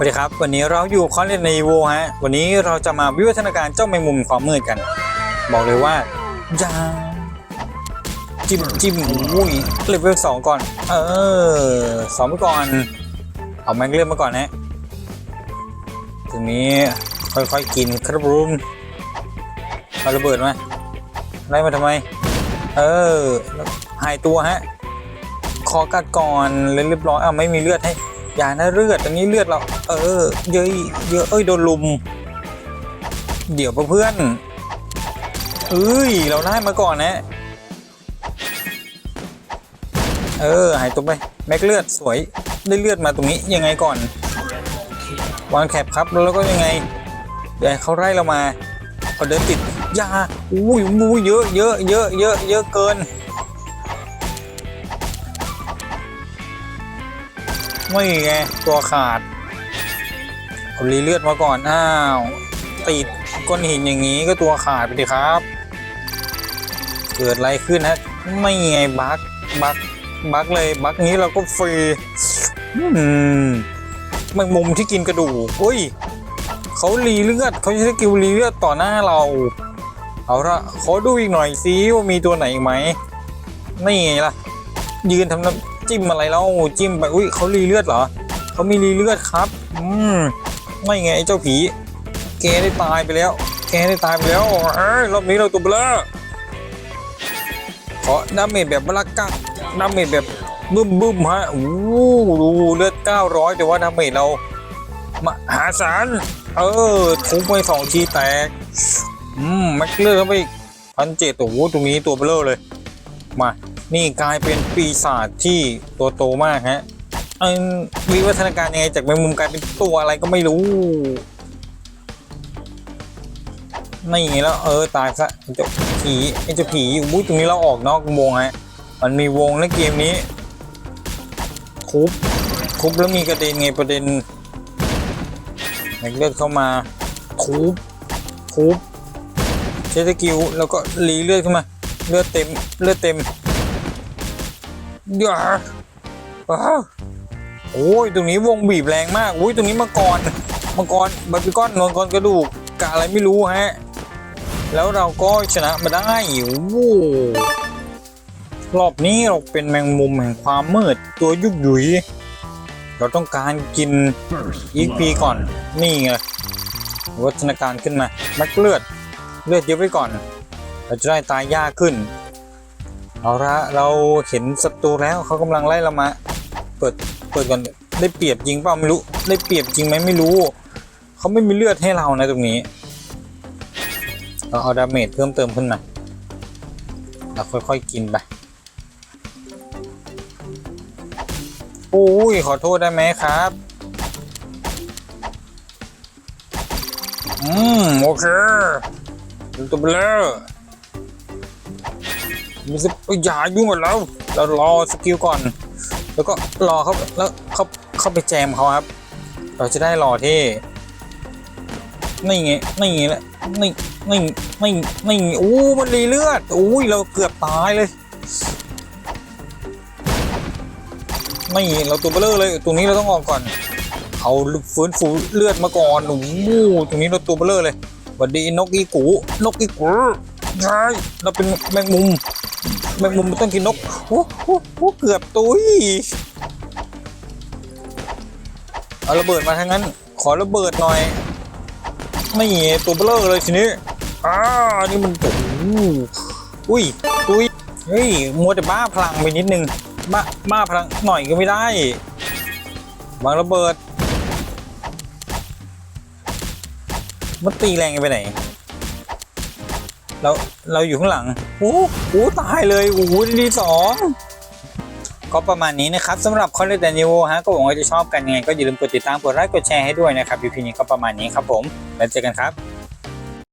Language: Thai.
สวัสดีครับ วันนี้เราอยู่คอนเทนต์ในโวฮะ วันนี้เราจะมาวิวัฒนาการเจ้าแมงมุมความมืดกัน บอกเลยว่าอย่าจิ้มจิ้มอุ้ยเลเวลสองก่อน เออสองไปก่อน เอาแมงเลื่อนมาก่อนนะทีนี้ค่อยๆกินครับรุมเอาระเบิดมาไล่มาทำไม เออหายตัวฮะคอกัดก่อนเลยเรียบร้อยอะไม่มีเลือดให้ อย่านะเลือดอันนี้เลือดเรา เออ เยอะเยอะเอ้ยโดนลุม เดี๋ยวเพื่อนเอ้ยเราได้มาก่อนนะ เออหายตัวไปแม็กเลือดสวยได้เลือดมาตรงนี้ยังไงก่อน วางแคปครับแล้วก็ยังไงเดี๋ยวเขาไล่เรามาเขาเดินติดยาอุ้ยอุ้ยเยอะเยอะเยอะเยอะเยอะเกิน ไม่ไง ตัวขาดเอารีเลือดมาก่อน อ้าว ติดก้อนหินอย่างนี้ก็ตัวขาดไปดิครับ เกิดอะไรขึ้นฮะ ไม่ไงบักบักบักเลยบักนี้เราก็ฟรีอืมแมงมุมที่กินกระดูกอุ้ยเขารีเลือดเขาใช้สกิลรีเลือดต่อหน้าเรา เอาละขอดูอีกหน่อยสิว่ามีตัวไหนอีกไหมนี่ไงล่ะ ยืนทำน้ำ จิ้มอะไรแล้วจิ้มไปอุ้ยเขารีเลือดเหรอเขามีรีเลือดครับอืมไม่ไงไอ้เจ้าผี แกได้ตายไปแล้ว แกได้ตายไปแล้วเอ้ยรอบนี้เราตัวเบลอขอดาเมจแบบบลักกักดาเมจแบบบึ้มบึ้มฮะโอ้ดูเลือด 900 แต่ว่าดาเมจเรามหาศาลเออทุบไปสองทีแตกอืมแม็กเลือดเข้าไปพันเจ็ดโอ้โหตรงนี้ตัวเบลอเลยมา นี่กลายเป็นปีศาจที่ตัวโตมากฮะวิวัฒนาการยังไงจากแมงมุมกลายเป็นตัวอะไรก็ไม่รู้ไม่อย่างนี้แล้วเออตายซะไอ้เจ้าผีไอ้เจ้าผีอุ้ยตรงนี้เราออกนอกวงฮะมันมีวงในเกมนี้คุบคุบแล้วมีกระเด็นไงประเด็นแม็กเลือดเข้ามาคุบคุบใช้สกิลแล้วก็รีเลือดขึ้นมาเลือดเต็มเลือดเต็ม เดี๋ยวอ้าโอ้ยตรงนี้วงบีบแรงมากอุ้ยตรงนี้มังกรมังกรบาร์บีคอนนอนกรกระดูกกะอะไรไม่รู้ฮะ แล้วเราก็ชนะมาได้โอ้โหรอบนี้เราเป็นแมงมุมแห่งความมืดตัวยุบยุยเราต้องการกินอีกพีก่อน นี่ไงวัฒนาการขึ้นมาแม็กเลือด เลือดเยอะไว้ก่อน เราจะได้ตายยากขึ้น เอาละเราเห็นศัตรูแล้วเขากำลังไล่เรามา เปิดเปิดก่อนได้เปรียบจริงเปล่าไม่รู้ได้เปรียบจริงไหมไม่รู้เขาไม่มีเลือดให้เรานะตรงนี้เราเอาดาเมจเพิ่มเติมขึ้นมาเราค่อยๆกินไปโอ้ยขอโทษได้ไหมครับอืมโอเคดูตัวเบลอ มีสเอ้ยอย่ายุ่งกับเราเรารอสกิลก่อน แล้วก็รอเขาแล้วเขาเข้าไปแจมเขาครับ เราจะได้รอที่นี่ไงนี่ไงแหละนี่นี่นี่นี่โอ้มันรีเลือดโอ้ยเราเกือบตายเลยไม่เราตัวเบลอเลยตรงนี้เราต้องออกก่อนเอาฟื้นฟูเลือดมาก่อนโอ้โหตรงนี้เราตัวเบลอเลยวัดดีนกอีกูนกอีกูใช่เราเป็นแมงมุม แมงมุมมันต้องกินนกโอ้โหเกือบตุยเอาระเบิดมาทั้งนั้น ขอระเบิดหน่อย ไม่เตัวเบลอเลยทีนี้อ้านี่มันโอ้โหอุ้ยตุยเฮ้ยมัวแต่บ้าพลังไปนิดนึงบ้าบ้าพลังหน่อยก็ไม่ได้วางระเบิด มันตีแรงไปไหน เราเราอยู่ข้างหลังโอ้โหตายเลยโอ้โหดีสองก็ประมาณนี้นะครับสำหรับคอนเทนต์นิวฮะก็หวังว่าจะชอบกันยังไงก็อย่าลืมกดติดตามกดไลค์กดแชร์ให้ด้วยนะครับ EP นี้ก็ประมาณนี้ครับผมแล้วเจอกันครับ